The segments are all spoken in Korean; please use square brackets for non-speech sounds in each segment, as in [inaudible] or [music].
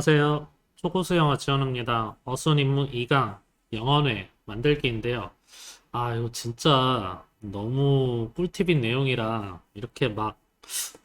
안녕하세요. 초고수 영어 지원입니다. 어순 입문 2강 영어회 만들기인데요. 아, 이거 진짜 너무 꿀팁인 내용이라 이렇게 막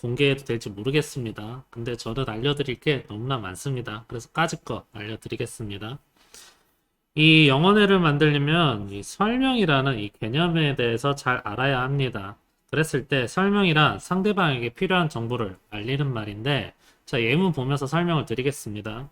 공개해도 될지 모르겠습니다. 근데 저는 알려드릴 게 너무나 많습니다. 그래서 까짓 거 알려드리겠습니다. 이 영어회를 만들려면 이 설명이라는 이 개념에 대해서 잘 알아야 합니다. 그랬을 때 설명이란 상대방에게 필요한 정보를 알리는 말인데 자, 예문 보면서 설명을 드리겠습니다.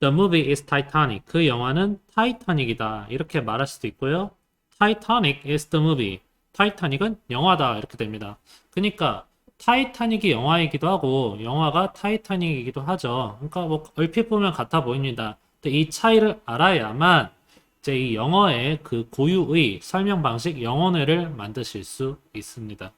The movie is Titanic. 그 영화는 타이타닉이다. 이렇게 말할 수도 있고요. Titanic is the movie. 타이타닉은 영화다. 이렇게 됩니다. 그러니까 타이타닉이 영화이기도 하고 영화가 타이타닉이기도 하죠. 그러니까 뭐 얼핏 보면 같아 보입니다. 이 차이를 알아야만 이제 이 영어의 그 고유의 설명 방식 영어뇌를 만드실 수 있습니다.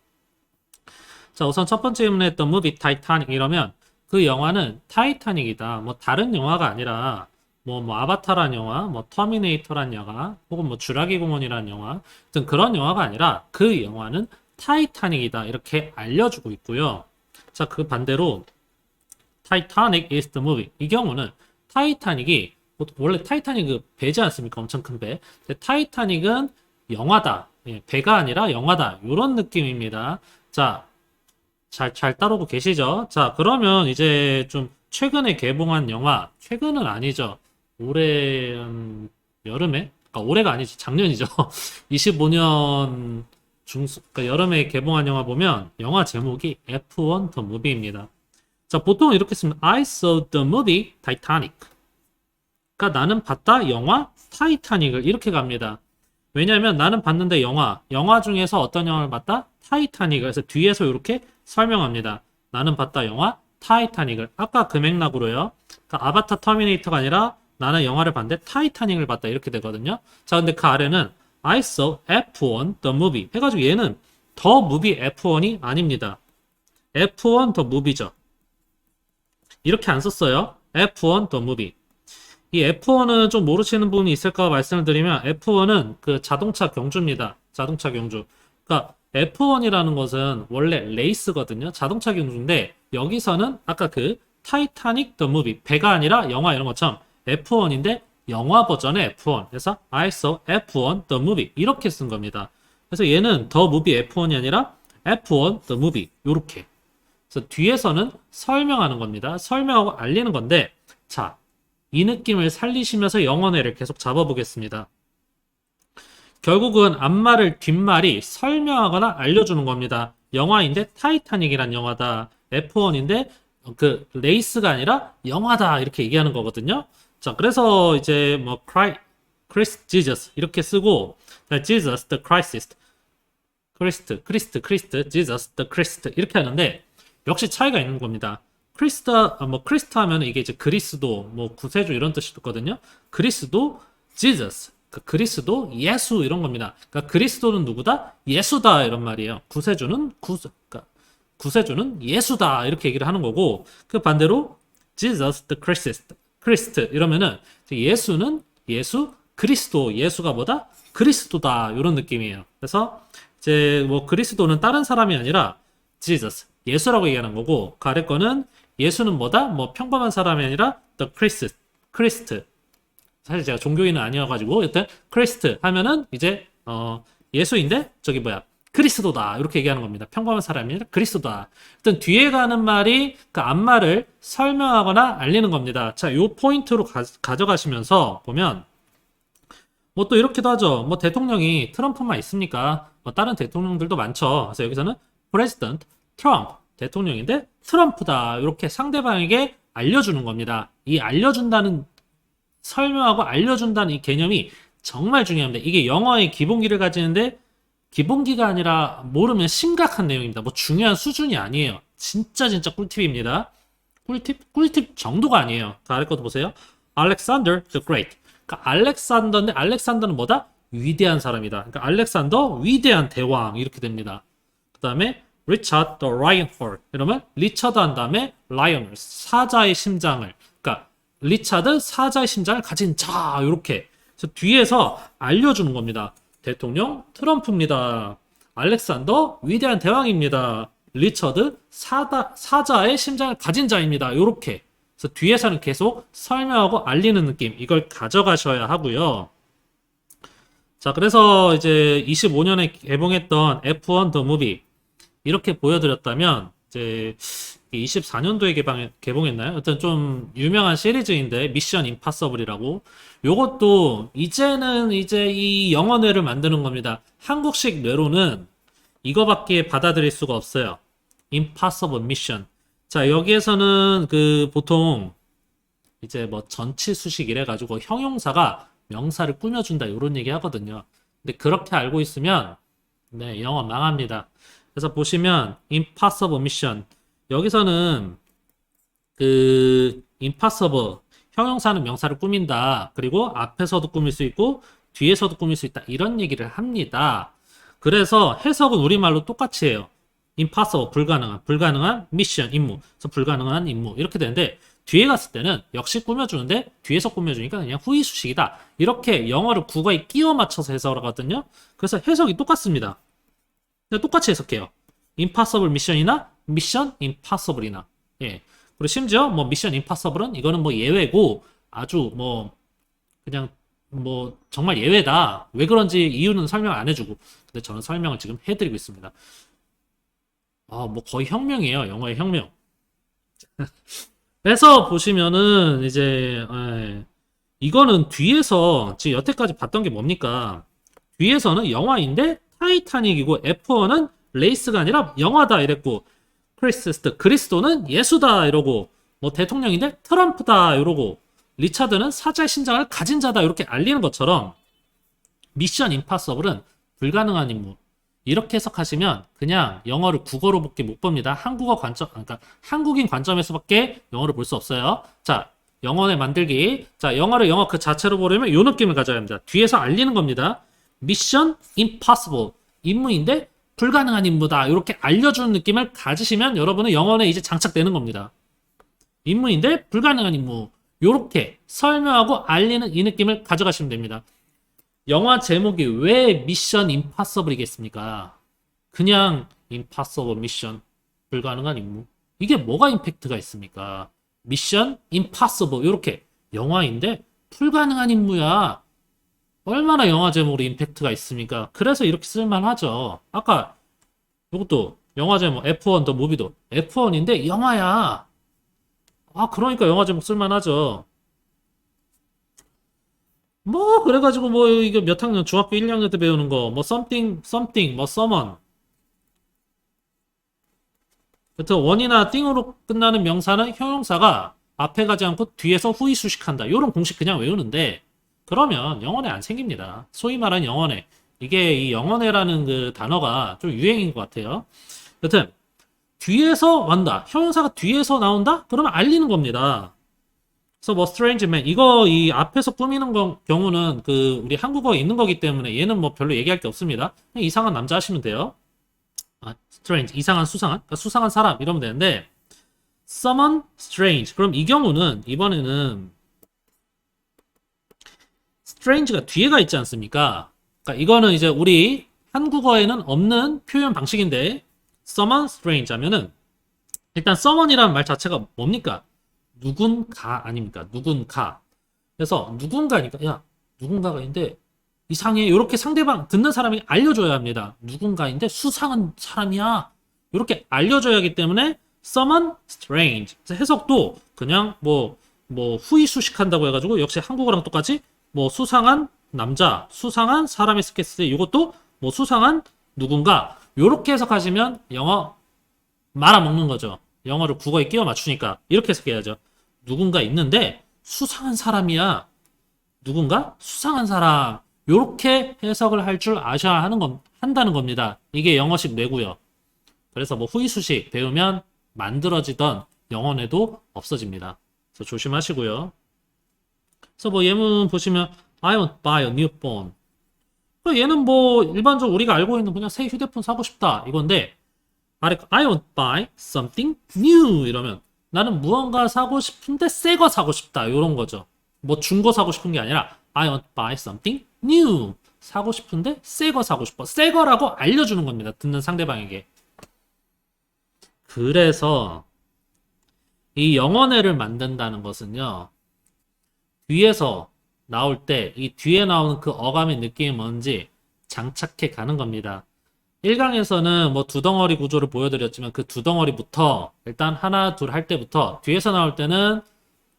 자, 우선 첫 번째 질문에 했던 무비 타이타닉 이러면 그 영화는 타이타닉이다. 뭐 다른 영화가 아니라 뭐, 뭐 아바타란 영화, 뭐 터미네이터란 영화, 혹은 뭐 주라기 공원이란 영화 등 그런 영화가 아니라 그 영화는 타이타닉이다. 이렇게 알려주고 있고요. 자, 그 반대로 타이타닉 is the movie. 이 경우는 타이타닉이 뭐 원래 타이타닉 그 배지 않습니까? 엄청 큰 배. 타이타닉은 영화다. 예, 배가 아니라 영화다. 이런 느낌입니다. 자, 잘, 잘 따르고 계시죠? 자, 그러면 이제 좀 최근에 개봉한 영화, 최근은 아니죠. 올해, 음, 여름에? 그러니까 올해가 아니지, 작년이죠. [laughs] 25년 중수, 그러니까 여름에 개봉한 영화 보면 영화 제목이 F1 The Movie입니다. 자, 보통 이렇게 쓰면 I saw the movie Titanic. 그러니까 나는 봤다 영화 타이타닉을 이렇게 갑니다. 왜냐하면 나는 봤는데 영화, 영화 중에서 어떤 영화를 봤다? 타이타닉을. 그래서 뒤에서 이렇게 설명합니다. 나는 봤다 영화 타이타닉을. 아까 그 맥락으로요. 그러니까 아바타 터미네이터가 아니라 나는 영화를 봤는데 타이타닉을 봤다 이렇게 되거든요. 자, 근데 그 아래는 I saw F1 the movie 해가지고 얘는 더 무비 F1이 아닙니다. F1 더 무비죠. 이렇게 안 썼어요. F1 더 무비. 이 F1은 좀 모르시는 분이 있을까 말씀을 드리면 F1은 그 자동차 경주입니다. 자동차 경주. 그러니까 F1이라는 것은 원래 레이스거든요. 자동차 경주인데 여기서는 아까 그 타이타닉 더 무비 배가 아니라 영화 이런 것처럼 F1인데 영화 버전의 F1. 그래서 I saw F1 the movie 이렇게 쓴 겁니다. 그래서 얘는 더 무비 F1이 아니라 F1 the movie 요렇게. 그래서 뒤에서는 설명하는 겁니다. 설명하고 알리는 건데 자, 이 느낌을 살리시면서 영어뇌를 계속 잡아보겠습니다. 결국은 앞말을 뒷말이 설명하거나 알려주는 겁니다. 영화인데 타이타닉이란 영화다. F1인데 그 레이스가 아니라 영화다 이렇게 얘기하는 거거든요. 자, 그래서 이제 뭐 크리스 지저스 이렇게 쓰고 지저스 the Christ 지저스 the Christ 이렇게 하는데 역시 차이가 있는 겁니다. 크리스트 뭐 크리스트 하면 이게 이제 그리스도 뭐 구세주 이런 뜻이 있거든요. 그리스도 지저스 그 그리스도 예수 이런 겁니다. 그러니까 그리스도는 누구다? 예수다 이런 말이에요. 구세주는 구 그러니까 구세주는 예수다 이렇게 얘기를 하는 거고 그 반대로 Jesus the Christ 크리스트 이러면은 예수는 예수 그리스도 예수가 뭐다? 그리스도다 이런 느낌이에요. 그래서 이제 뭐 그리스도는 다른 사람이 아니라 Jesus 예수라고 얘기하는 거고 그 아래 거는 예수는 뭐다? 뭐 평범한 사람이 아니라 the Christ 크리스트 사실 제가 종교인은 아니어가지고 여튼 크리스트 하면은 이제 어 예수인데 저기 뭐야 그리스도다 이렇게 얘기하는 겁니다. 평범한 사람이 아니라 그리스도다. 일단 뒤에 가는 말이 그 앞말을 설명하거나 알리는 겁니다. 자, 요 포인트로 가, 가져가시면서 보면 뭐 또 이렇게도 하죠. 뭐 대통령이 트럼프만 있습니까? 뭐 다른 대통령들도 많죠. 그래서 여기서는 president 트럼프 대통령인데 트럼프다 이렇게 상대방에게 알려주는 겁니다. 이 알려준다는 설명하고 알려준다는 이 개념이 정말 중요합니다. 이게 영어의 기본기를 가지는데 기본기가 아니라 모르면 심각한 내용입니다. 뭐 중요한 수준이 아니에요. 진짜 진짜 꿀팁입니다. 꿀팁? 꿀팁 정도가 아니에요. 자, 아래 것도 보세요. Alexander the Great. 그러니까 알렉산더인데 알렉산더는 뭐다? 위대한 사람이다. 그러니까 알렉산더 위대한 대왕 이렇게 됩니다. 그 다음에 Richard the Lionheart. 이러면 리처드 한 다음에 Lion을 사자의 심장을. 그러니까 리차드 사자의 심장을 가진 자 이렇게. 뒤에서 알려주는 겁니다. 대통령 트럼프입니다. 알렉산더 위대한 대왕입니다. 리처드 사다, 사자의 심장을 가진 자입니다. 이렇게 그래서 뒤에서는 계속 설명하고 알리는 느낌 이걸 가져가셔야 하고요. 자, 그래서 이제 25년에 개봉했던 F1 The Movie 이렇게 보여드렸다면 이제 24년도에 개방, 개봉했나요? 어떤 좀 유명한 시리즈인데 미션 임파서블이라고 요것도 이제는 이제 이 영어뇌를 만드는 겁니다. 한국식 뇌로는 이거밖에 받아들일 수가 없어요. impossible mission. 자, 여기에서는 그 보통 이제 뭐 전치 수식 이래 가지고 형용사가 명사를 꾸며 준다 이런 얘기 하거든요. 근데 그렇게 알고 있으면 네, 영어 망합니다. 그래서 보시면 impossible mission 여기서는 그 impossible 형용사는 명사를 꾸민다. 그리고 앞에서도 꾸밀 수 있고 뒤에서도 꾸밀 수 있다. 이런 얘기를 합니다. 그래서 해석은 우리말로 똑같이 해요. impossible 불가능한 불가능한 미션 임무 그래서 불가능한 임무 이렇게 되는데 뒤에 갔을 때는 역시 꾸며주는데 뒤에서 꾸며주니까 그냥 후이수식이다 이렇게 영어를 국어에 끼워 맞춰서 해석을 하거든요 그래서 해석이 똑같습니다 똑같이 해석해요 impossible 미션이나 미션 impossible이나 예 그리고 심지어 뭐 미션 impossible은 이거는 뭐 예외고 아주 뭐 그냥 뭐 정말 예외다 왜 그런지 이유는 설명 안 해주고 근데 저는 설명을 지금 해드리고 있습니다 아, 뭐 거의 혁명이에요. 영어의 혁명. [laughs] 그래서 보시면은 이제 에, 이거는 뒤에서 지금 여태까지 봤던 게 뭡니까? 뒤에서는 영화인데 타이타닉이고 F1은 레이스가 아니라 영화다 이랬고 크리스트 그리스도는 예수다 이러고 뭐 대통령인데 트럼프다 이러고 리차드는 사자의 신장을 가진 자다 이렇게 알리는 것처럼 미션 임파서블은 불가능한 임무 이렇게 해석하시면 그냥 영어를 국어로밖에 못 봅니다. 한국어 관점, 그러니까 한국인 관점에서밖에 영어를 볼 수 없어요. 자, 영어의 만들기. 자, 영어를 영어 그 자체로 보려면 이 느낌을 가져야 합니다. 뒤에서 알리는 겁니다. 미션 impossible. 임무인데 불가능한 임무다. 이렇게 알려주는 느낌을 가지시면 여러분은 영어에 이제 장착되는 겁니다. 임무인데 불가능한 임무. 이렇게 설명하고 알리는 이 느낌을 가져가시면 됩니다. 영화 제목이 왜 미션 임파서블이겠습니까? 그냥 임파서블 미션 불가능한 임무 이게 뭐가 임팩트가 있습니까? 미션 임파서블 이렇게 영화인데 불가능한 임무야 얼마나 영화 제목으로 임팩트가 있습니까? 그래서 이렇게 쓸만하죠. 아까 이것도 영화 제목 F1 더 무비도. F1인데 영화야. 아 그러니까 영화 제목 쓸만하죠. 뭐 그래가지고 뭐 이거 몇 학년 중학교 1, 2학년 때 배우는 거 뭐 something something 뭐 someone. 여튼 원이나 띵으로 끝나는 명사는 형용사가 앞에 가지 않고 뒤에서 후이 수식한다. 이런 공식 그냥 외우는데 그러면 영어에 안 생깁니다. 소위 말하는 영어에 이게 이 영어내라는 그 단어가 좀 유행인 것 같아요. 여튼 뒤에서 완다. 형용사가 뒤에서 나온다? 그러면 알리는 겁니다. 그래서 뭐 strange man. 이거 이 앞에서 꾸미는 거, 경우는 그 우리 한국어에 있는 거기 때문에 얘는 뭐 별로 얘기할 게 없습니다. 이상한 남자 하시면 돼요. 아, strange. 이상한 수상한? 그러니까 수상한 사람 이러면 되는데 someone strange. 그럼 이 경우는 이번에는 strange가 뒤에 가 있지 않습니까? 그러니까 이거는 이제 우리 한국어에는 없는 표현 방식인데 someone strange 하면은 일단 someone이라는 말 자체가 뭡니까? 누군가 아닙니까? 누군가. 그래서 누군가니까 야 누군가가 있는데 이상해. 이렇게 상대방 듣는 사람이 알려줘야 합니다. 누군가인데 수상한 사람이야. 이렇게 알려줘야 하기 때문에 someone strange. 해석도 그냥 뭐뭐 후이수식한다고 해가지고 역시 한국어랑 똑같이 뭐 수상한 남자, 수상한 사람의 스케스 이것도 뭐 수상한 누군가 이렇게 해석하시면 영어 말아먹는 거죠. 영어를 국어에 끼워 맞추니까 이렇게 해석해야죠. 누군가 있는데 수상한 사람이야. 누군가 수상한 사람. 요렇게 해석을 할 줄 아셔야 하는 건 한다는 겁니다. 이게 영어식 뇌고요. 그래서 뭐 후이수식 배우면 만들어지던 영어뇌도 없어집니다. 그래서 조심하시고요. 그래서 뭐 예문 보시면 I want buy a new phone. 얘는 뭐 일반적으로 우리가 알고 있는 그냥 새 휴대폰 사고 싶다 이건데 I want buy something new 이러면 나는 무언가 사고 싶은데 새 거 사고 싶다. 이런 거죠. 뭐 중고 사고 싶은 게 아니라 I want buy something new. 사고 싶은데 새 거 사고 싶어. 새 거라고 알려주는 겁니다. 듣는 상대방에게. 그래서 이 영혼회를 만든다는 것은요, 뒤에서 나올 때 이 뒤에 나오는 그 어감의 느낌이 뭔지 장착해 가는 겁니다. 1강에서는 뭐 두 덩어리 구조를 보여드렸지만 그 두 덩어리부터 일단 하나, 둘 할 때부터 뒤에서 나올 때는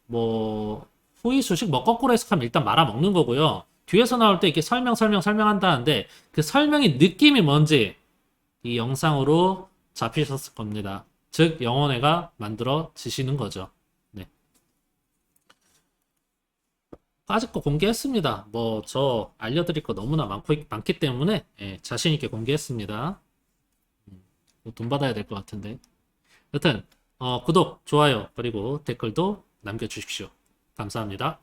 뭐 후이 수식 뭐 거꾸로 해석하면 일단 말아 먹는 거고요. 뒤에서 나올 때 이렇게 설명, 설명, 설명한다는데 그 설명의 느낌이 뭔지 이 영상으로 잡히셨을 겁니다. 즉, 영혼회가 만들어지시는 거죠. 네. 아직 거 공개했습니다. 뭐, 저 알려드릴 거 너무나 많고, 많기 때문에, 예, 자신 있게 공개했습니다. 음, 돈 받아야 될 것 같은데. 여튼, 어, 구독, 좋아요, 그리고 댓글도 남겨주십시오. 감사합니다.